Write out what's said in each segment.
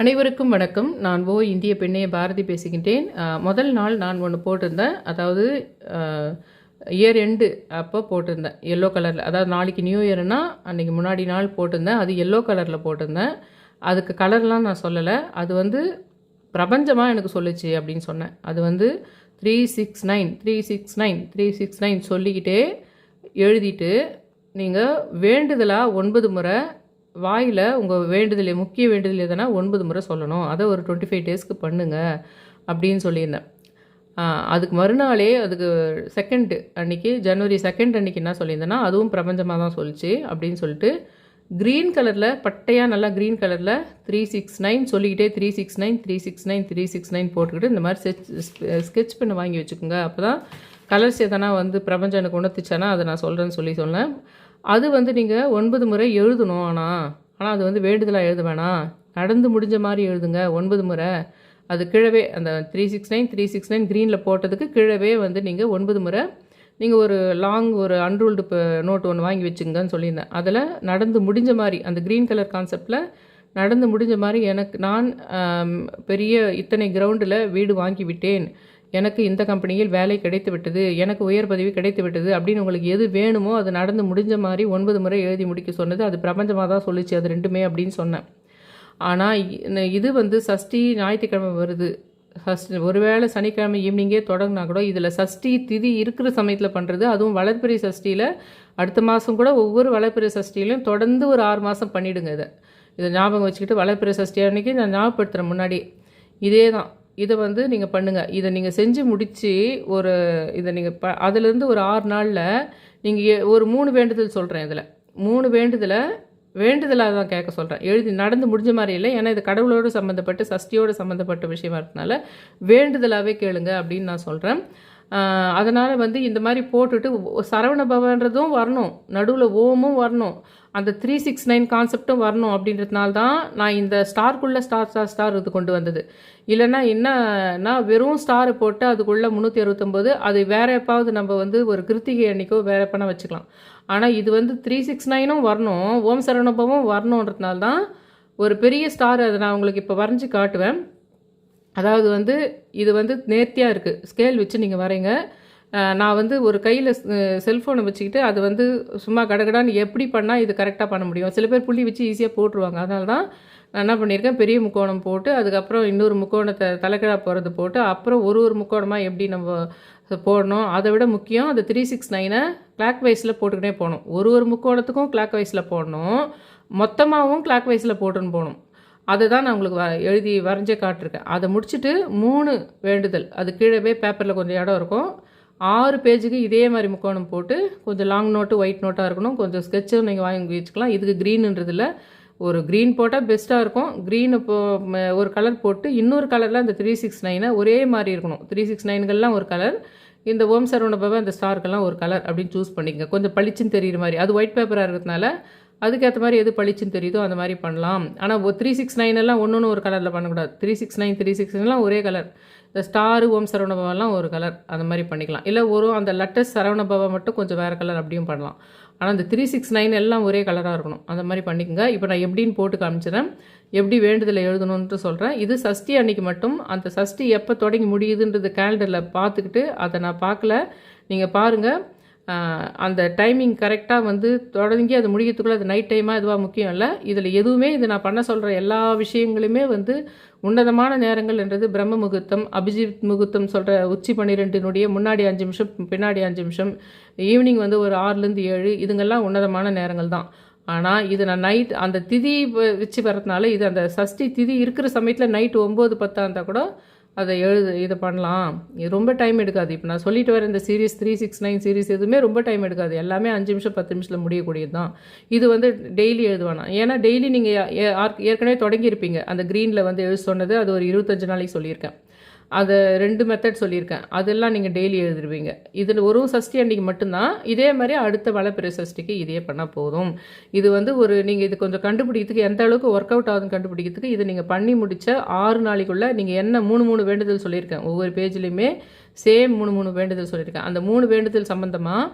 அனைவருக்கும் வணக்கம். நான் ஓ இந்திய பெண்ணே பாரதி பேசுகின்றேன். முதல் நாள் நான் ஒன்று போட்டிருந்தேன். அதாவது இயர் எண்டு அப்போ போட்டிருந்தேன். எல்லோ கலரில் அதாவது நாளைக்கு நியூ இயர்னா அன்றைக்கி முன்னாடி நாள் போட்டிருந்தேன். அது எல்லோ கலரில் போட்டிருந்தேன். அதுக்கு கலர்லாம் நான் சொல்லலை. அது வந்து பிரபஞ்சமாக எனக்கு சொல்லுச்சு அப்படின்னு சொன்னேன். அது வந்து three six nine three six nine three six nine சொல்லிக்கிட்டே எழுதிட்டு நீங்கள் வேண்டுதலாக ஒன்பது முறை வாயில் உங்கள் வேண்டுதல் முக்கிய வேண்டுதல் எதுனா ஒன்பது முறை சொல்லணும். அதை ஒரு டுவெண்ட்டி ஃபைவ் டேஸ்க்கு பண்ணுங்கள் அப்படின்னு சொல்லியிருந்தேன். அதுக்கு மறுநாளே அதுக்கு செகண்ட் அன்னைக்கு ஜனவரி செகண்ட் அன்னைக்கு என்ன சொல்லியிருந்தேன்னா அதுவும் பிரபஞ்சமாக தான் சொல்லிச்சு அப்படின்னு சொல்லிட்டு க்ரீன் கலரில் பட்டையாக நல்லா க்ரீன் கலரில் த்ரீ சிக்ஸ் நைன் சொல்லிக்கிட்டே three six nine three six nine three six nine போட்டுக்கிட்டு இந்த மாதிரி ஸ்கெச் ஸ்கெட்ச் பண்ண வாங்கி வச்சுக்கோங்க. அப்போ தான் கலர்ஸ் எதனா வந்து பிரபஞ்சம் எனக்கு உணர்த்துச்சானா அதை நான் சொல்கிறேன்னு சொல்லி சொன்னேன். அது வந்து நீங்கள் ஒன்பது முறை எழுதணும் ஆனால் ஆனால் அது வந்து வேண்டுதலாக எழுத வேணாம் நடந்து முடிஞ்ச மாதிரி எழுதுங்க. ஒன்பது முறை. அது கிழவே அந்த three six nine three six nine க்ரீனில் போட்டதுக்கு கிழவே வந்து நீங்கள் ஒன்பது முறை நீங்கள் ஒரு லாங் ஒரு அன்ரூல்டு நோட் ஒன்று வாங்கி வச்சுங்கன்னு சொல்லியிருந்தேன். அதில் நடந்து முடிஞ்ச மாதிரி அந்த க்ரீன் கலர் கான்செப்டில் நடந்து முடிஞ்ச மாதிரி எனக்கு நான் பெரிய இத்தனை கிரவுண்டில் வீடு வாங்கி விட்டேன். எனக்கு இந்த கம்பெனியில் வேலை கிடைத்து விட்டது எனக்கு உயர் பதவி கிடைத்து விட்டது அப்படின்னு உங்களுக்கு எது வேணுமோ அது நடந்து முடிஞ்ச மாதிரி ஒன்பது முறை எழுதி முடிக்க சொன்னது அது பிரபஞ்சமாக தான் சொல்லிச்சு அது ரெண்டுமே அப்படின்னு சொன்னேன். ஆனால் இது வந்து சஷ்டி ஞாயிற்றுக்கிழமை வருது. சஷ்டி ஒருவேளை சனிக்கிழமை ஈவினிங்கே தொடங்கினா கூட இதில் சஷ்டி திதி இருக்கிற சமயத்தில் பண்ணுறது அதுவும் வளர்ப்பிறை சஷ்டியில் அடுத்த மாதம் கூட ஒவ்வொரு வளர்ப்பிறை சஷ்டியிலையும் தொடர்ந்து ஒரு ஆறு மாதம் பண்ணிவிடுங்க இதை. இதை ஞாபகம் வச்சுக்கிட்டு வளர்ப்பிறை சஷ்டி அன்னைக்கு நான் ஞாபகப்படுத்துகிறேன் முன்னாடி. இதே தான் இதை வந்து நீங்கள் பண்ணுங்கள் இதை நீங்கள் செஞ்சு முடித்து ஒரு இதை நீங்கள் ப அதுலேருந்து ஒரு ஆறு நாளில் நீங்கள் ஒரு மூணு வேண்டுதல் சொல்கிறேன் இதில். மூணு வேண்டுதலை வேண்டுதலாக தான் கேட்க சொல்கிறேன் எழுதி நடந்து முடிஞ்ச மாதிரி இல்லை. ஏன்னா இது கடவுளோடு சம்மந்தப்பட்டு சஷ்டியோடு சம்மந்தப்பட்ட விஷயமா இருக்கனால வேண்டுதலாகவே கேளுங்க அப்படின்னு நான் சொல்கிறேன் அதனால் வந்து இந்த மாதிரி போட்டுட்டு சரவண பவன்றதும் வரணும். நடுவில் ஓமும் வரணும். அந்த த்ரீ சிக்ஸ் நைன் கான்செப்டும் வரணும் அப்படின்றதுனால தான் நான் இந்த ஸ்டார்க்குள்ளே ஸ்டார் ஸ்டார் ஸ்டார் இது கொண்டு வந்தது. இல்லைன்னா என்னன்னா வெறும் ஸ்டாரை போட்டு அதுக்குள்ளே முந்நூற்றி அறுபத்தொம்போது அது வேற எப்பாவது நம்ம வந்து ஒரு கிருத்திகை அன்னைக்கோ வேற எப்பனா வச்சுக்கலாம். ஆனால் இது வந்து த்ரீ சிக்ஸ் நைனும் வரணும் ஓம் சரவணபவம் வரணுன்றதுனால தான் ஒரு பெரிய ஸ்டார் அதை நான் உங்களுக்கு இப்போ வரைஞ்சி காட்டுவேன். அதாவது வந்து இது வந்து நேர்த்தியாக இருக்குது ஸ்கேல் வச்சு நீங்கள் வரைங்க. நான் வந்து ஒரு கையில் செல்ஃபோனை வச்சுக்கிட்டு அது வந்து சும்மா கடகடான்னு எப்படி பண்ணால் இது கரெக்டாக பண்ண முடியும்? சில பேர் புள்ளி வச்சு ஈஸியாக போட்டுருவாங்க. அதனால தான் நான் என்ன பண்ணியிருக்கேன் பெரிய முக்கோணம் போட்டு அதுக்கப்புறம் இன்னொரு முக்கோணத்தை தலைக்கிழா போகிறது போட்டு அப்புறம் ஒரு ஒரு முக்கோணமாக எப்படி நம்ம போடணும் அதை விட முக்கியம் அந்த த்ரீ சிக்ஸ் நைனை கிளாக் வைஸில் போட்டுக்கிட்டே போகணும். ஒரு ஒரு முக்கோணத்துக்கும் கிளாக் வைஸில் போடணும். மொத்தமாகவும் கிளாக் வைஸில் போட்டுன்னு போகணும். அதை தான் நான் உங்களுக்கு வ- எழுதி வரைஞ்சே காட்டிருக்கேன் அதை முடிச்சுட்டு மூணு வேண்டுதல். அது கீழவே பேப்பரில் கொஞ்சம் இடம் இருக்கும். ஆறு பேஜுக்கு இதே மாதிரி முக்கோணம் போட்டு கொஞ்சம் லாங் நோட்டு ஒயிட் நோட்டாக இருக்கணும். கொஞ்சம் ஸ்கெட்சும் நீங்கள் வாங்கி வச்சுக்கலாம். இதுக்கு க்ரீனுன்றதில் ஒரு க்ரீன் போட்டால் பெஸ்ட்டாக இருக்கும். க்ரீனு இப்போ ஒரு கலர் போட்டு இன்னொரு கலரில் அந்த த்ரீ சிக்ஸ் நைனை ஒரே மாதிரி இருக்கணும். த்ரீ சிக்ஸ் நைன்கள்லாம் ஒரு கலர் இந்த ஓம் சரவண பவ அந்த ஸ்டாருக்கெல்லாம் ஒரு கலர் அப்படின்னு சூஸ் பண்ணிக்கங்க. கொஞ்சம் பளிச்சுன்னு தெரியுற மாதிரி. அது ஒயிட் பேப்பராக இருக்கிறதுனால அதுக்கேற்ற மாதிரி எது பளிச்சுன்னு தெரியுதோ அந்த மாதிரி பண்ணலாம். ஆனால் த்ரீ சிக்ஸ் நைன் எல்லாம் ஒன்று ஒரு கலரில் பண்ணக்கூடாது. Three six nine three six எல்லாம் ஒரே கலர் இந்த ஸ்டாரு ஓம் சரவணபவெல்லாம் ஒரு கலர் அந்த மாதிரி பண்ணிக்கலாம். இல்லை ஒரு அந்த லட்டஸ் சரவணபவ மட்டும் கொஞ்சம் வேறு கலர் அப்படியும் பண்ணலாம். ஆனால் அந்த த்ரீ சிக்ஸ் நைன் எல்லாம் ஒரே கலராக இருக்கணும். அந்த மாதிரி பண்ணிக்கோங்க. இப்போ நான் எப்படின்னு போட்டு காமிச்சிடறேன். எப்படி வேண்டுதலை எழுதணுன்ட்டு சொல்கிறேன் இது சஷ்டி அன்னைக்கு மட்டும். அந்த சஷ்டி எப்போ தொடங்கி முடியுதுன்றது கேலண்டரில் பார்த்துக்கிட்டு அதை நான் பார்க்கல. நீங்கள் பாருங்கள் அந்த டைமிங் கரெக்டாக வந்து தொடங்கி அது முடிக்கிறதுக்குள்ளே அது நைட் டைமாக இதுவாக முக்கியம் இல்லை. இதில் எதுவுமே இது நான் பண்ண சொல்கிற எல்லா விஷயங்களுமே வந்து உன்னதமான நேரங்கள் என்றது பிரம்ம முகூர்த்தம் அபிஜித் முகூர்த்தம் சொல்கிற உச்சி பன்னிரெண்டினுடைய முன்னாடி அஞ்சு நிமிஷம் பின்னாடி அஞ்சு நிமிஷம் ஈவினிங் வந்து ஒரு ஆறுலேருந்து ஏழு இதுங்கெல்லாம் உன்னதமான நேரங்கள் தான். ஆனால் இது நான் நைட் அந்த திதி வச்சு வரதுனால இது அந்த சஷ்டி திதி இருக்கிற சமயத்தில் நைட் ஒம்பது பத்தாக இருந்தால் கூட அதை எழுது இதை பண்ணலாம். இது ரொம்ப டைம் எடுக்காது. இப்போ நான் சொல்லிட்டு வர இந்த series three six nine series எதுவுமே ரொம்ப டைம் எடுக்காது. எல்லாமே அஞ்சு நிமிஷம் பத்து நிமிஷத்தில் முடியக்கூடியது தான். இது வந்து டெய்லி எழுதுவானா? ஏன்னா டெய்லி நீங்கள் ஏற்கனவே தொடங்கியிருப்பீங்க. அந்த க்ரீனில் வந்து எழுத சொன்னது அது ஒரு இருபத்தஞ்சு நாளைக்கு சொல்லியிருக்கேன். அதை ரெண்டு மெத்தட் சொல்லியிருக்கேன். அதெல்லாம் நீங்கள் டெய்லி எழுதிருவீங்க. இதில் ஒரு சஷ்டி அன்னைக்கு மட்டும்தான் இதே மாதிரி அடுத்த வளப்பிறை சஷ்டிக்கு இதே பண்ணால் போதும். இது வந்து ஒரு நீங்கள் இது கொஞ்சம் கண்டுபிடிக்கிறதுக்கு எந்த அளவுக்கு ஒர்க் அவுட் ஆகுதுன்னு கண்டுபிடிக்கிறதுக்கு இதை நீங்கள் பண்ணி முடிச்ச ஆறு நாளைக்குள்ளே நீங்கள் என்ன மூணு மூணு வேண்டுதல் சொல்லியிருக்கேன். ஒவ்வொரு பேஜ்லேயுமே சேம் மூணு மூணு வேண்டுதல் சொல்லியிருக்கேன். அந்த மூணு வேண்டுதல் சம்மந்தமாக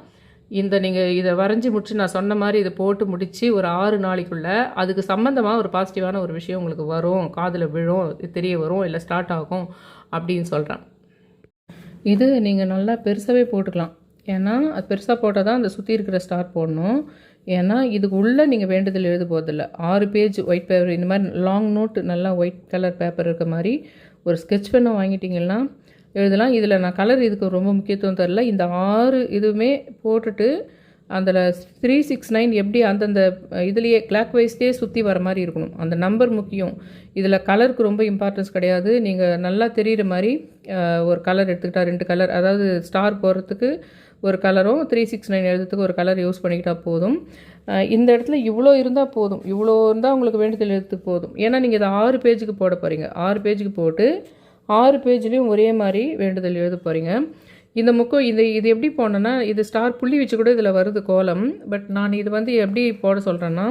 இந்த நீங்கள் இதை வரைஞ்சி முடிச்சு நான் சொன்ன மாதிரி இதை போட்டு முடித்து ஒரு ஆறு நாளைக்குள்ளே அதுக்கு சம்மந்தமாக ஒரு பாசிட்டிவான ஒரு விஷயம் உங்களுக்கு வரும். காதில் விழும் தெரிய வரும் இல்லை ஸ்டார்ட் ஆகும் அப்படின்னு சொல்கிறேன் இது நீங்கள் நல்லா பெருசாகவே போட்டுக்கலாம். ஏன்னா அது பெருசாக போட்டால் தான் அந்த சுற்றி இருக்கிற ஸ்டார் போடணும். ஏன்னா இதுக்கு உள்ளே நீங்கள் வேண்டுதல் எழுத போகிறதில்ல ஆறு பேஜ் ஒயிட் பேப்பர் இந்த மாதிரி லாங் நோட் நல்லா ஒயிட் கலர் பேப்பர் இருக்க மாதிரி ஒரு ஸ்கெட்ச் பெண்ணை வாங்கிட்டிங்கன்னா எழுதலாம். இதில் நான் கலர் இதுக்கு ரொம்ப முக்கியத்துவம் தரல. இந்த ஆறு இதுவுமே போட்டுட்டு அதில் த்ரீ சிக்ஸ் நைன் எப்படி அந்தந்த இதுலேயே கிளாக் வைஸ்லேயே சுற்றி வர மாதிரி இருக்கணும். அந்த நம்பர் முக்கியம். இதில் கலருக்கு ரொம்ப இம்பார்ட்டன்ஸ் கிடையாது. நீங்கள் நல்லா தெரிகிற மாதிரி ஒரு கலர் எடுத்துக்கிட்டால் ரெண்டு கலர் அதாவது ஸ்டார் போகிறதுக்கு ஒரு கலரும் த்ரீ சிக்ஸ் நைன் எழுதுறதுக்கு ஒரு கலர் யூஸ் பண்ணிக்கிட்டால் போதும். இந்த இடத்துல இவ்வளோ இருந்தால் போதும். இவ்வளோ இருந்தால் உங்களுக்கு வேண்டுதல் எழுத்துக்கு போதும். ஏன்னா நீங்கள் இதை ஆறு பேஜுக்கு போட போகிறீங்க ஆறு பேஜுக்கு போட்டு ஆறு பேஜ்லேயும் ஒரே மாதிரி வேண்டுதல் எழுத போகிறீங்க இந்த முக்கம் இது இது எப்படி போடணுன்னா இது ஸ்டார் புள்ளி வச்சு கூட இதில் வருது கோலம். பட் நான் இது வந்து எப்படி போட சொல்கிறேன்னா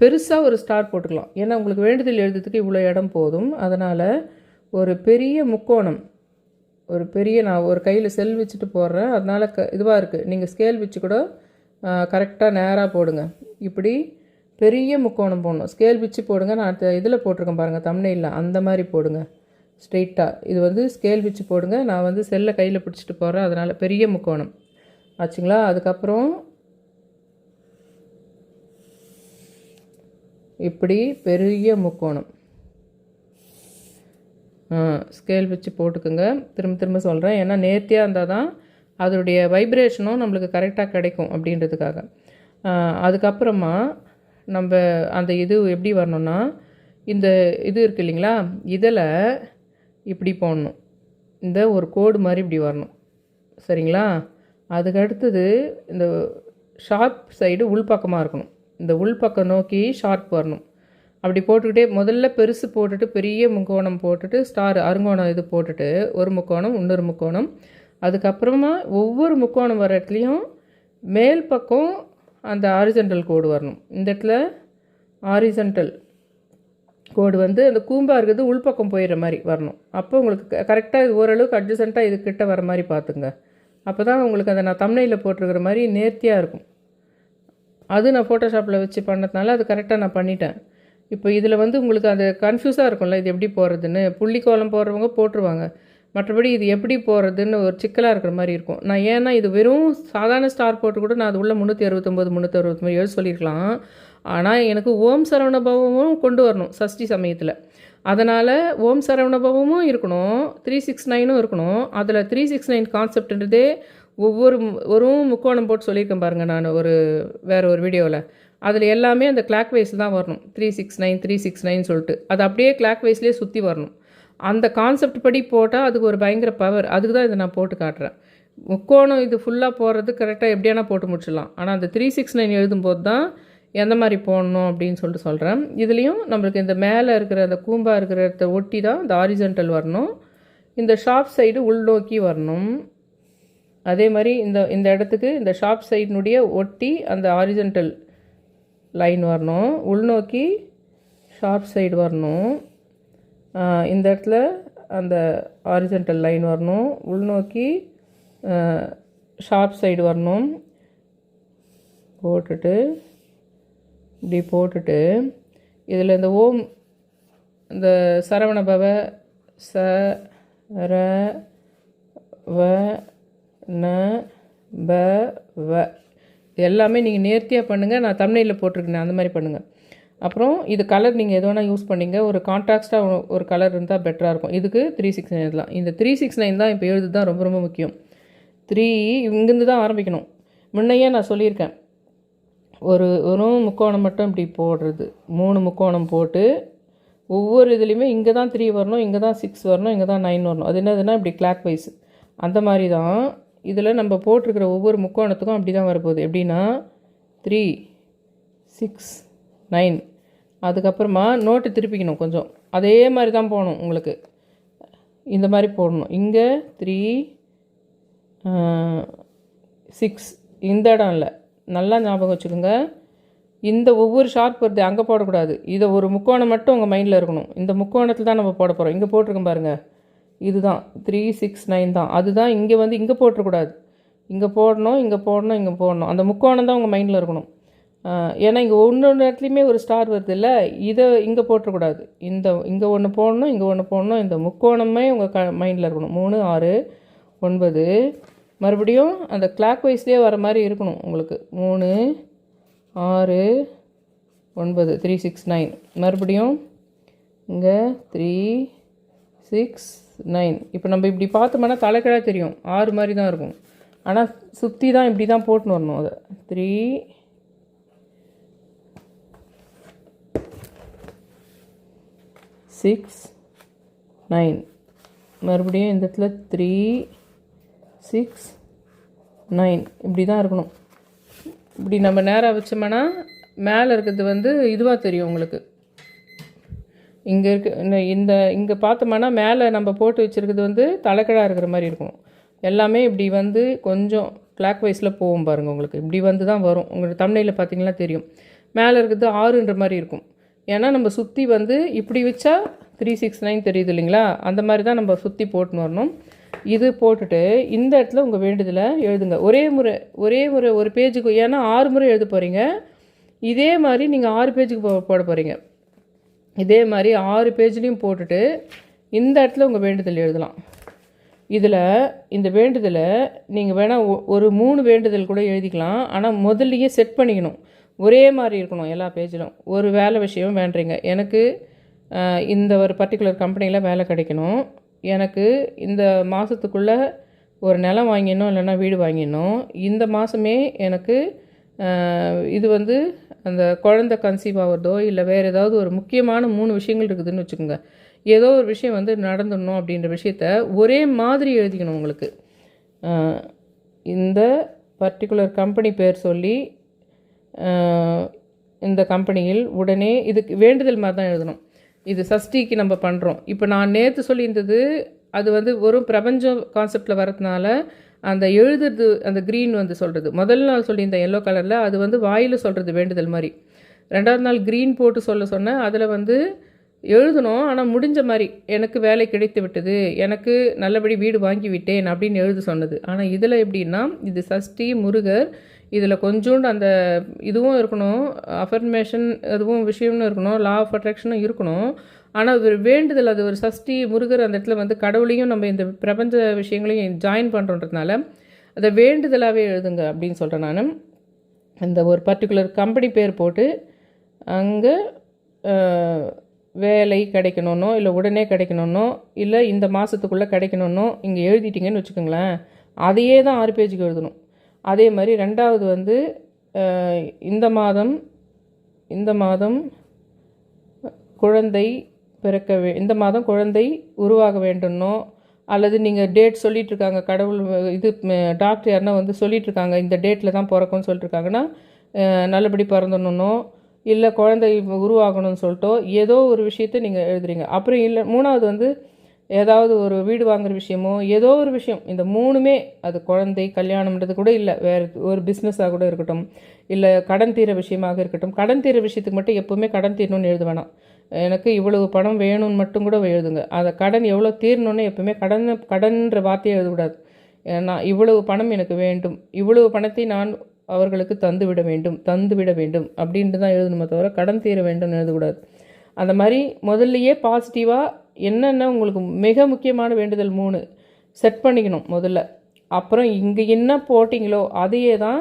பெருசாக ஒரு ஸ்டார் போட்டுக்கலாம். ஏன்னா உங்களுக்கு வேண்டுதல் எழுதுறதுக்கு இவ்வளோ இடம் போதும். அதனால் ஒரு பெரிய முக்கோணம் ஒரு பெரிய நான் ஒரு கையில் செல் வச்சுட்டு போடுறேன். அதனால் க இதுவாக இருக்குது நீங்கள் ஸ்கேல் வச்சு கூட கரெக்டாக நேராக போடுங்க. இப்படி பெரிய முக்கோணம் போடணும். ஸ்கேல் வச்சு போடுங்க. நான் இதில் போட்டிருக்கேன் பாருங்கள் தமிழில் அந்த மாதிரி போடுங்க. ஸ்ட்ரெயிட்டாக இது வந்து ஸ்கேல் வச்சு போடுங்க. நான் வந்து செல்லை கையில் பிடிச்சிட்டு போகிறேன் அதனால் பெரிய முக்கோணம். ஆச்சுங்களா? அதுக்கப்புறம் இப்படி பெரிய முக்கோணம். ஸ்கேல் வச்சு போட்டுக்கோங்க. திரும்ப திரும்ப சொல்கிறேன் ஏன்னா நேர்த்தியாக இருந்தால் தான் அதனுடைய வைப்ரேஷனும் நம்மளுக்கு கரெக்டாக கிடைக்கும் அப்படின்றதுக்காக. அதுக்கப்புறமா நம்ம அந்த இது எப்படி வரணும்னா இந்த இது இருக்கு இல்லைங்களா? இதில் இப்படி போடணும். இந்த ஒரு கோடு மாதிரி இப்படி வரணும். சரிங்களா? அதுக்கு அடுத்தது இந்த ஷார்ப் சைடு உள்பக்கமாக இருக்கணும். இந்த உள்பக்கம் நோக்கி ஷார்ப் வரணும். அப்படி போட்டுக்கிட்டே முதல்ல பெருசு போட்டுட்டு பெரிய முக்கோணம் போட்டுட்டு ஸ்டார் அருங்கோணம் இது போட்டுட்டு ஒரு முக்கோணம் இன்னொரு முக்கோணம். அதுக்கப்புறமா ஒவ்வொரு முக்கோணம் வர இடத்துலையும் மேல் பக்கம் அந்த ஆரிஜென்டல் கோடு வரணும். இந்த இடத்துல ஆரிஜென்டல் கோடு வந்து அந்த கூம்பாக இருக்கிறது உள்பக்கம் போயிடுற மாதிரி வரணும். அப்போ உங்களுக்கு கரெக்டாக இது ஓரளவுக்கு அட்ஜசண்ட்டாக இது கிட்ட வர மாதிரி பார்த்துங்க. அப்போ தான் உங்களுக்கு அதை நான் தமிழில் போட்டிருக்கிற மாதிரி நேர்த்தியாக இருக்கும். அது நான் ஃபோட்டோஷாப்பில் வச்சு பண்ணதுனால அது கரெக்டாக நான் பண்ணிட்டேன். இப்போ இதில் வந்து உங்களுக்கு அது கன்ஃபியூஸாக இருக்கும்ல இது எப்படி போடுறதுன்னு. புள்ளி கோலம் போடுறவங்க போட்டுருவாங்க. மற்றபடி இது எப்படி போடுறதுன்னு ஒரு சிக்கலாக இருக்கிற மாதிரி இருக்கும். நான் ஏன்னா இது வெறும் சாதாரண ஸ்டார் போட்டு கூட நான் அது உள்ள முந்நூற்றி அறுபத்தொம்போது முந்நூற்றி அறுபத்தொம்பது எழுத சொல்லியிருக்கலாம். ஆனால் எனக்கு ஓம் சரவணபவமும் கொண்டு வரணும் சஷ்டி சமயத்தில். அதனால் ஓம் சரவணபவமும் இருக்கணும் த்ரீ சிக்ஸ் நைனும் இருக்கணும். அதில் த்ரீ சிக்ஸ் நைன் கான்செப்ட்ன்றதே ஒவ்வொரு ஒரு முக்கோணம் போட்டு சொல்லியிருக்கேன் பாருங்கள் நான் ஒரு வேறு ஒரு வீடியோவில் அதில் எல்லாமே அந்த கிளாக் வைஸ் தான் வரணும். Three six nine three six nine சொல்லிட்டு. அது அப்படியே கிளாக் வைஸ்லேயே சுற்றி வரணும். அந்த கான்செப்ட் படி போட்டால் அதுக்கு ஒரு பயங்கர பவர் அதுக்கு தான் இதை நான் போட்டு காட்டுறேன். முக்கோணம் இது ஃபுல்லாக போடுறது கரெக்டாக எப்படியானா போட்டு முடிச்சிடலாம். ஆனால் அந்த த்ரீ சிக்ஸ் நைன் எழுதும்போது தான் எந்த மாதிரி போடணும் அப்படின்னு சொல்லிட்டு சொல்கிறேன் இதுலேயும் நம்மளுக்கு இந்த மேலே இருக்கிற அந்த கூம்பாக இருக்கிற இடத்த ஒட்டி தான் இந்த ஆரிஜென்டல் வரணும். இந்த ஷாப் சைடு உள்நோக்கி வரணும். அதே மாதிரி இந்த இந்த இடத்துக்கு இந்த ஷாப் சைடினுடைய ஒட்டி அந்த ஆரிஜென்டல் லைன் வரணும். உள்நோக்கி ஷார்ப் சைடு வரணும். இந்த இடத்துல அந்த ஆரிஜென்டல் லைன் வரணும். உள்நோக்கி ஷார்ப் சைடு வரணும். போட்டுட்டு இப்படி போட்டுட்டு இதில் இந்த ஓம் இந்த சரவண பவ ச ர வ ந ப வ. எல்லாமே நீங்கள் நேர்த்தியாக பண்ணுங்கள் நான் தமிழில் போட்டிருக்கேன். அந்த மாதிரி பண்ணுங்கள் அப்புறம் இது கலர் நீங்கள் எது வேணால் யூஸ் பண்ணீங்க. ஒரு கான்ட்ராக்டாக ஒரு கலர் இருந்தால் பெட்டராக இருக்கும். இதுக்கு த்ரீ சிக்ஸ் நைன் எழுதலாம் இந்த த்ரீ சிக்ஸ் நைன் தான் இப்போ எழுது தான் ரொம்ப ரொம்ப முக்கியம். த்ரீ இங்கேருந்து தான் ஆரம்பிக்கணும். முன்னையே நான் சொல்லியிருக்கேன். ஒரு ஒரு முக்கோணம் மட்டும் இப்படி போடுறது. மூணு முக்கோணம் போட்டு ஒவ்வொரு இதுலேயுமே இங்கே தான் த்ரீ வரணும் இங்கே தான் சிக்ஸ் வரணும் இங்கே தான் நைன் வரணும். அது என்னதுன்னா இப்படி கிளாக் வைஸ் அந்த மாதிரி தான் இதில் நம்ம போட்டிருக்கிற ஒவ்வொரு முக்கோணத்துக்கும் அப்படி தான் வரப்போகுது. எப்படின்னா த்ரீ சிக்ஸ் நைன் அதுக்கப்புறமா நோட்டு திருப்பிக்கணும் கொஞ்சம். அதே மாதிரி தான் போகணும் உங்களுக்கு. இந்த மாதிரி போடணும். இங்கே த்ரீ சிக்ஸ் இந்த இடம் இல்லை. நல்லா ஞாபகம் வச்சுக்கோங்க. இந்த ஒவ்வொரு ஷார்ப் வருது அங்கே போடக்கூடாது. இதை ஒரு முக்கோணம் மட்டும் உங்கள் மைண்டில் இருக்கணும். இந்த முக்கோணத்தில் தான் நம்ம போட போகிறோம் இங்கே போட்டிருக்கோம் பாருங்கள் இதுதான். த்ரீ சிக்ஸ் நைன் தான். அதுதான் இங்கே வந்து இங்கே போட்டுறக்கூடாது இங்கே போடணும் இங்கே போடணும் இங்கே போடணும். அந்த முக்கோணம் தான் உங்கள் மைண்டில் இருக்கணும். ஏன்னா இங்கே ஒன்று ஒன்று இடத்துலையுமே ஒரு ஸ்டார் வருது இல்லை. இதை இங்கே போட்டக்கூடாது இந்த இங்கே ஒன்று போடணும் இங்கே ஒன்று போடணும். இந்த முக்கோணமே உங்கள் க மைண்டில் இருக்கணும். மூணு ஆறு ஒன்பது மறுபடியும் அந்த கிளாக் வைஸ்லேயே வர மாதிரி இருக்கணும் உங்களுக்கு. மூணு ஆறு ஒன்பது த்ரீ சிக்ஸ் நைன் மறுபடியும் இங்கே த்ரீ சிக்ஸ் நைன் இப்போ நம்ம இப்படி பார்த்தோம்னா தலைக்கிழா தெரியும். ஆறு மாதிரி தான் இருக்கும். ஆனால் சுற்றி தான் இப்படி தான் போட்டுன்னு வரணும் அதை. த்ரீ சிக்ஸ் நைன் மறுபடியும் இந்த இடத்துல த்ரீ சிக்ஸ் நைன். இப்படி தான் இருக்கணும். இப்படி நம்ம நேராக வச்சோம்னா மேலே இருக்கிறது வந்து இதுவாக தெரியும் உங்களுக்கு. இங்கே இருக்க இந்த- இந்த இங்கே பார்த்தோம்னா மேலே நம்ம போட்டு வச்சுருக்கிறது வந்து தலைக்கடாக இருக்கிற மாதிரி இருக்கும். எல்லாமே இப்படி வந்து கொஞ்சம் கிளாக் வைஸில் போகும் பாருங்கள் உங்களுக்கு. இப்படி வந்து தான் வரும். உங்களுக்கு தமிழில் பார்த்தீங்கன்னா தெரியும். மேலே இருக்கிறது ஆறுன்ற மாதிரி இருக்கும். ஏன்னா நம்ம சுற்றி வந்து இப்படி வச்சா த்ரீ சிக்ஸ் நைன் தெரியுது இல்லைங்களா? அந்த மாதிரி தான் நம்ம சுற்றி போட்டுன்னு வரணும். இது போட்டுட்டு இந்த இடத்துல உங்கள் வேண்டுதலை எழுதுங்க. ஒரே முறை ஒரே முறை ஒரு பேஜுக்கு ஏன்னா ஆறு முறை எழுத போகிறீங்க இதே மாதிரி நீங்கள் ஆறு பேஜுக்கு போ போட போகிறீங்க இதே மாதிரி ஆறு பேஜ்லேயும் போட்டுட்டு இந்த இடத்துல உங்கள் வேண்டுதல் எழுதலாம். இதில் இந்த வேண்டுதலை நீங்கள் வேணால் ஒரு மூணு வேண்டுதல் கூட எழுதிக்கலாம். ஆனால் முதல்லையே செட் பண்ணிக்கணும். ஒரே மாதிரி இருக்கணும் எல்லா பேஜிலும் ஒரு வேலை விஷயம் வேண்டுறீங்க எனக்கு இந்த ஒரு பர்டிகுலர் கம்பெனியில் வேலை கிடைக்கணும். எனக்கு இந்த மாதத்துக்குள்ளே ஒரு நிலம் வாங்கிடணும் இல்லைன்னா வீடு வாங்கிடணும். இந்த மாதமே எனக்கு இது வந்து அந்த குழந்த கன்சீவ் ஆகிறதோ இல்லை வேறு ஏதாவது ஒரு முக்கியமான மூணு விஷயங்கள் இருக்குதுன்னு வச்சுக்கோங்க. ஏதோ ஒரு விஷயம் வந்து நடந்துடணும் அப்படின்ற விஷயத்த ஒரே மாதிரி எழுதிக்கணும் உங்களுக்கு. இந்த பர்டிகுலர் கம்பெனி பேர் சொல்லி இந்த கம்பெனியில் உடனே இதுக்கு வேண்டுதல் மாதிரி தான் எழுதணும். இது சஷ்டிக்கு நம்ம பண்ணுறோம் இப்போ நான் நேற்று சொல்லியிருந்தது அது வந்து வெறும் பிரபஞ்சம் கான்செப்டில் வரதுனால அந்த எழுதுறது அந்த க்ரீன் வந்து சொல்கிறது முதல் நாள் சொல்லியிருந்தேன் எல்லோ கலரில் அது வந்து வாயில் சொல்கிறது வேண்டுதல் மாதிரி. ரெண்டாவது நாள் க்ரீன் போட்டு சொல்ல சொன்னேன் அதில் வந்து எழுதணும் ஆனால் முடிஞ்ச மாதிரி எனக்கு வேலை கிடைத்து விட்டது எனக்கு நல்லபடி வீடு வாங்கி விட்டேன் அப்படின்னு எழுத சொன்னது. ஆனால் இதில் எப்படின்னா இது சஷ்டி முருகர் இதில் கொஞ்சோண்டு அந்த இதுவும் இருக்கணும் அஃபர்மேஷன் அதுவும் விஷயம்னு இருக்கணும் லா ஆஃப் அட்ராக்ஷனும் இருக்கணும். ஆனால் ஒரு வேண்டுதல் அது ஒரு சஷ்டி முருகர் அந்த இடத்துல வந்து கடவுளையும் நம்ம இந்த பிரபஞ்ச விஷயங்களையும் ஜாயின் பண்ணுறோன்றதுனால அதை வேண்டுதலாகவே எழுதுங்க அப்படின்னு சொல்கிறேன் நான். இந்த ஒரு பர்டிகுலர் கம்பெனி பேர் போட்டு அங்கே வேலை கிடைக்கணுன்னோ இல்லை உடனே கிடைக்கணுன்னோ இல்லை இந்த மாதத்துக்குள்ளே கிடைக்கணுன்னோ இங்கே எழுதிட்டிங்கன்னு வச்சுக்கோங்களேன் அதையே தான் ஆறு பேஜுக்கு எழுதணும். அதே மாதிரி ரெண்டாவது வந்து இந்த மாதம் இந்த மாதம் குழந்தை பிறக்க வே இந்த மாதம் குழந்தை உருவாக வேண்டும்னோ அல்லது நீங்கள் டேட் சொல்லிகிட்ருக்காங்க கடவுள் இது டாக்டர் யாருன்னா வந்து சொல்லிகிட்ருக்காங்க இந்த டேட்டில் தான் பிறக்கும்னு சொல்லிட்டுருக்காங்கன்னா நல்லபடி பிறந்தணுன்னோ இல்லை குழந்தை உருவாகணும்னு சொல்லிட்டோ ஏதோ ஒரு விஷயத்தை நீங்கள் எழுதுறீங்க. அப்புறம் இல்லை மூணாவது வந்து ஏதாவது ஒரு வீடு வாங்குகிற விஷயமோ ஏதோ ஒரு விஷயம் இந்த மூணுமே அது குழந்தை கல்யாணம்ன்றது கூட இல்லை. வேறு ஒரு பிஸ்னஸாக கூட இருக்கட்டும் இல்லை கடன் தீர விஷயமாக இருக்கட்டும். கடன் தீர விஷயத்துக்கு மட்டும் எப்போவுமே கடன் தீரணும்னு எழுத வேணாம் எனக்கு இவ்வளவு பணம் வேணும்னு மட்டும் கூட எழுதுங்க. அந்த கடன் எவ்வளோ தீரணும்னு எப்போவுமே கடன் கடன்ற வார்த்தையை எழுதக்கூடாது. ஏன்னா இவ்வளவு பணம் எனக்கு வேண்டும். இவ்வளவு பணத்தை நான் அவர்களுக்கு தந்துவிட வேண்டும் தந்துவிட வேண்டும் அப்படின்ட்டு தான் எழுதணுமே தவிர கடன் தீர வேண்டும்னு எழுதக்கூடாது. அந்த மாதிரி முதல்லையே பாசிட்டிவாக என்னென்ன உங்களுக்கு மிக முக்கியமான வேண்டுதல் மூணு? செட் பண்ணிக்கணும் முதல்ல. அப்புறம் இங்கே என்ன போட்டிங்களோ அதையே தான்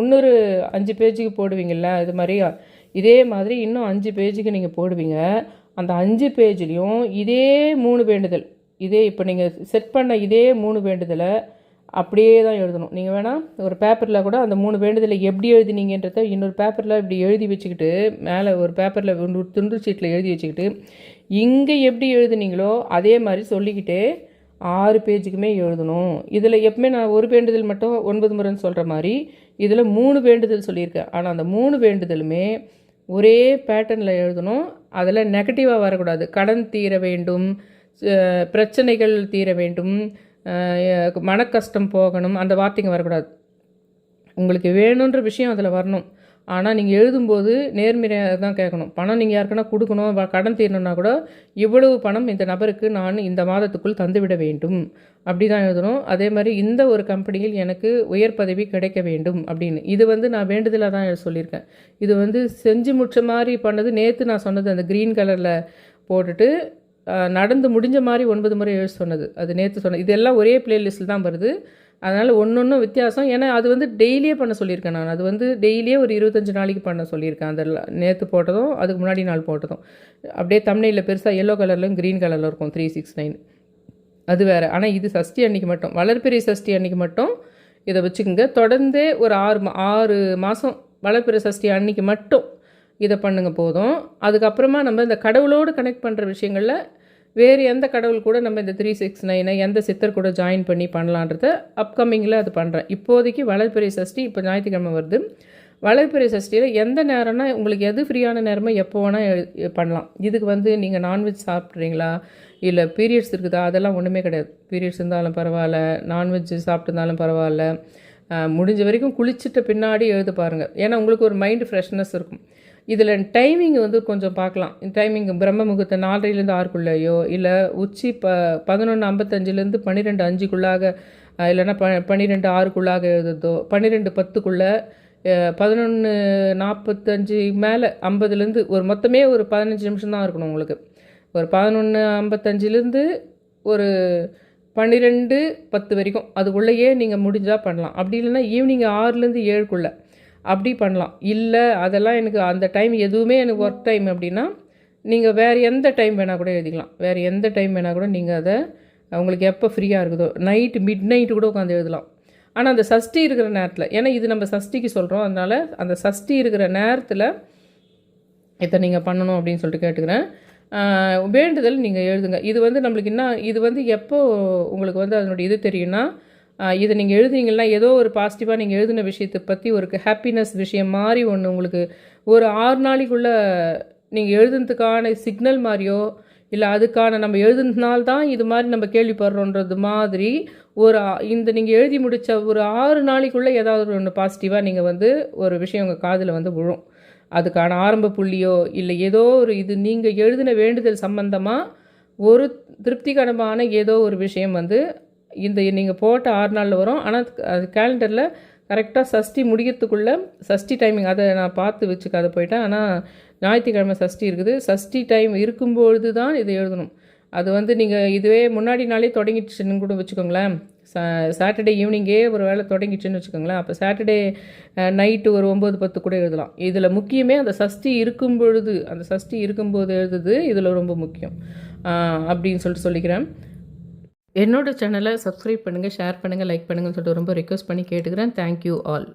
இன்னொரு அஞ்சு பேஜுக்கு போடுவீங்கள்ல இது மாதிரி. இதே மாதிரி இன்னும் அஞ்சு பேஜுக்கு நீங்கள் போடுவீங்க. அந்த அஞ்சு பேஜ்லேயும் இதே மூணு வேண்டுதல். இதே இப்போ நீங்கள் செட் பண்ண இதே மூணு வேண்டுதலை அப்படியே தான் எழுதணும். நீங்கள் வேணால் ஒரு பேப்பரில் கூட அந்த மூணு வேண்டுதலை எப்படி எழுதினீங்கன்றத இன்னொரு பேப்பரில் இப்படி எழுதி வச்சுக்கிட்டு மேலே ஒரு பேப்பரில் ஒரு துண்டு சீட்டில் எழுதி வச்சுக்கிட்டு இங்கே எப்படி எழுதுனீங்களோ அதே மாதிரி சொல்லிக்கிட்டே ஆறு பேஜுக்குமே எழுதணும். இதில் எப்பவுமே நான் ஒரு வேண்டுதல் மட்டும் ஒன்பது முறைன்னு சொல்கிற மாதிரி இதில் மூணு வேண்டுதல் சொல்லியிருக்கேன். ஆனால் அந்த மூணு வேண்டுதலுமே ஒரே பேட்டர்னில் எழுதணும். அதில் நெகட்டிவாக வரக்கூடாது. கடன் தீர வேண்டும் பிரச்சனைகள் தீர வேண்டும் மன மனக்கஷ்டம் போகணும் அந்த வார்த்தைங்க வரக்கூடாது. உங்களுக்கு வேணுன்ற விஷயம் அதில் வரணும். ஆனால் நீங்கள் எழுதும்போது நேர்மையாக தான் கேட்கணும். பணம் நீங்கள் யாருக்குன்னா கொடுக்கணும் கடன் தீரணும்னா கூட இவ்வளவு பணம் இந்த நபருக்கு நான் இந்த மாதத்துக்குள் தந்துவிட வேண்டும். அப்படி தான் எழுதணும். அதே மாதிரி இந்த ஒரு கம்பெனியில் எனக்கு உயர் பதவி கிடைக்க வேண்டும் அப்படின்னு. இது வந்து நான் வேண்டுதலாக தான் சொல்லியிருக்கேன். இது வந்து செஞ்சு முடிச்ச மாதிரி பண்ணது நேற்று நான் சொன்னது அந்த க்ரீன் கலரில் போட்டுட்டு நடந்து முடிஞ்ச மாதிரி ஒன்பது முறை எழுத சொன்னது. அது நேற்று சொன்னது இதெல்லாம் ஒரே பிளேலிஸ்ட்டில் தான் வருது. அதனால் ஒன்று ஒன்றும் வித்தியாசம். ஏன்னா அது வந்து டெய்லியே பண்ண சொல்லியிருக்கேன் நான். அது வந்து டெய்லியே ஒரு இருபத்தஞ்சு நாளைக்கு பண்ண சொல்லியிருக்கேன். அந்த நேற்று போட்டதும் அதுக்கு முன்னாடி நாள் போட்டதும். அப்படியே தமிழில் பெருசாக எல்லோ கலர்லையும் க்ரீன் கலரில் இருக்கும் த்ரீ சிக்ஸ் நைன் அது வேறு. ஆனால் இது சஷ்டி அன்னைக்கு மட்டும். வளர்பிறை சஷ்டி அன்னைக்கு மட்டும் இதை வச்சுக்கோங்க. தொடர்ந்தே ஒரு ஆறு மா ஆறு மாதம் வளர்பிறை சஷ்டி அன்னைக்கு மட்டும் இதை பண்ணுங்க போதும். அதுக்கப்புறமா நம்ம இந்த கடவுளோடு கனெக்ட் பண்ணுற விஷயங்களில் வேறு எந்த கடவுள் கூட நம்ம இந்த த்ரீ சிக்ஸ் நைனை எந்த சித்தர் கூட ஜாயின் பண்ணி பண்ணலான்றத அப்கமிங்கில் அது பண்ணுறேன் இப்போதைக்கு வளர்பிறை சஷ்டி இப்போ ஞாயிற்றுக்கிழமை வருது. வளர்பிறை சஷ்டியில் எந்த நேரம்னா உங்களுக்கு எது ஃப்ரீயான நேரமோ எப்போ வேணால் பண்ணலாம். இதுக்கு வந்து நீங்கள் நான்வெஜ் சாப்பிட்றீங்களா? இல்லை பீரியட்ஸ் இருக்குதா? அதெல்லாம் ஒன்றுமே கிடையாது. பீரியட்ஸ் இருந்தாலும் பரவாயில்ல. நான்வெஜ் சாப்பிட்டுருந்தாலும் பரவாயில்ல. முடிஞ்ச வரைக்கும் குளிச்சுட்டு பின்னாடி எழுத பாருங்கள் ஏன்னா உங்களுக்கு ஒரு மைண்டு ஃப்ரெஷ்னஸ் இருக்கும். இதில் டைமிங் வந்து கொஞ்சம் பார்க்கலாம். டைமிங் பிரம்ம முகூர்த்தம் நாலரைலேருந்து ஆறுக்குள்ளேயோ இல்லை உச்சி ப பதினொன்று ஐம்பத்தஞ்சிலேருந்து பன்னிரெண்டு அஞ்சுக்குள்ளாக இல்லைன்னா ப பன்னிரெண்டு ஆறுக்குள்ளாக இருந்ததோ பன்னிரெண்டு பத்துக்குள்ளே பதினொன்று நாற்பத்தஞ்சு மேலே ஐம்பதுலேருந்து ஒரு மொத்தமே ஒரு பதினஞ்சு நிமிஷம் தான் இருக்கணும் உங்களுக்கு. ஒரு பதினொன்று ஐம்பத்தஞ்சிலேருந்து ஒரு பன்னிரெண்டு பத்து வரைக்கும். அதுக்குள்ளேயே நீங்கள் முடிஞ்சால் பண்ணலாம். அப்படி இல்லைன்னா ஈவினிங் ஆறுலேருந்து ஏழுக்குள்ளே. அப்படி பண்ணலாம். இல்லை அதெல்லாம் எனக்கு அந்த டைம் எதுவுமே எனக்கு ஒர்க் டைம் அப்படின்னா நீங்கள் வேறு எந்த டைம் வேணால் கூட எழுதிக்கலாம். வேறு எந்த டைம் வேணால் கூட நீங்கள் அதை உங்களுக்கு எப்போ ஃப்ரீயாக இருக்குதோ நைட்டு மிட் நைட்டு கூட உட்காந்து எழுதலாம். ஆனால் அந்த சஷ்டி இருக்கிற நேரத்தில் ஏன்னா இது நம்ம சஷ்டிக்கு சொல்கிறோம் அதனால் அந்த சஷ்டி இருக்கிற நேரத்தில் இதை நீங்கள் பண்ணணும் அப்படின்னு சொல்லிட்டு கேட்டுக்கிறேன். வேண்டுதல் நீங்கள் எழுதுங்க. இது வந்து நம்மளுக்கு என்ன இது வந்து எப்போ உங்களுக்கு வந்து அதனுடைய இது தெரியும்னா இதை நீங்கள் எழுதுனீங்கன்னா ஏதோ ஒரு பாசிட்டிவாக நீங்கள் எழுதின விஷயத்தை பற்றி ஒரு ஹாப்பினஸ் விஷயம் மாதிரி ஒன்று உங்களுக்கு ஒரு ஆறு நாளைக்குள்ளே நீங்கள் எழுதுனதுக்கான சிக்னல் மாதிரியோ இல்லை அதுக்கான நம்ம எழுதுனதுனால்தான் இது மாதிரி நம்ம கேள்விப்படுறோன்றது மாதிரி ஒரு இந்த நீங்கள் எழுதி முடித்த ஒரு ஆறு நாளைக்குள்ளே ஏதாவது ஒன்று பாசிட்டிவாக நீங்கள் வந்து ஒரு விஷயம் உங்கள் காதில் வந்து விழும். அதுக்கான ஆரம்ப புள்ளியோ இல்லை ஏதோ ஒரு இது நீங்கள் எழுதின வேண்டுதல் சம்பந்தமாக ஒரு திருப்திகரமான ஏதோ ஒரு விஷயம் வந்து இந்த நீங்கள் போட்ட ஆறு நாளில் வரும். ஆனால் அது கேலண்டரில் கரெக்டாக சஷ்டி முடியறதுக்குள்ளே சஷ்டி டைமிங் அதை நான் பார்த்து வச்சுக்காத போயிட்டேன். ஆனால் ஞாயிற்றுக்கிழமை சஷ்டி இருக்குது. சஷ்டி டைம் இருக்கும்பொழுது தான் இதை எழுதணும். அது வந்து நீங்கள் இதுவே முன்னாடி நாளே தொடங்கிடுச்சுன்னு கூட வச்சுக்கோங்களேன். சா சாட்டர்டே ஈவினிங்கே ஒரு வேளை தொடங்கிடுச்சுன்னு வச்சுக்கோங்களேன். அப்போ சாட்டர்டே நைட்டு ஒரு ஒம்பது பத்து கூட எழுதலாம். இதில் முக்கியமே அந்த சஷ்டி இருக்கும் பொழுது அந்த சஷ்டி இருக்கும்போது எழுதுது இதில் ரொம்ப முக்கியம். அப்படின்னு சொல்லிட்டு சொல்லிக்கிறேன். என்னோடய சேனலை சப்ஸ்கிரைப் பண்ணுங்கள் ஷேர் பண்ணுங்கள் லைக் பண்ணுங்கன்னு சொல்லிட்டு ரொம்ப ரிக்வஸ்ட் பண்ணி கேட்டுக்கிறேன். Thank you all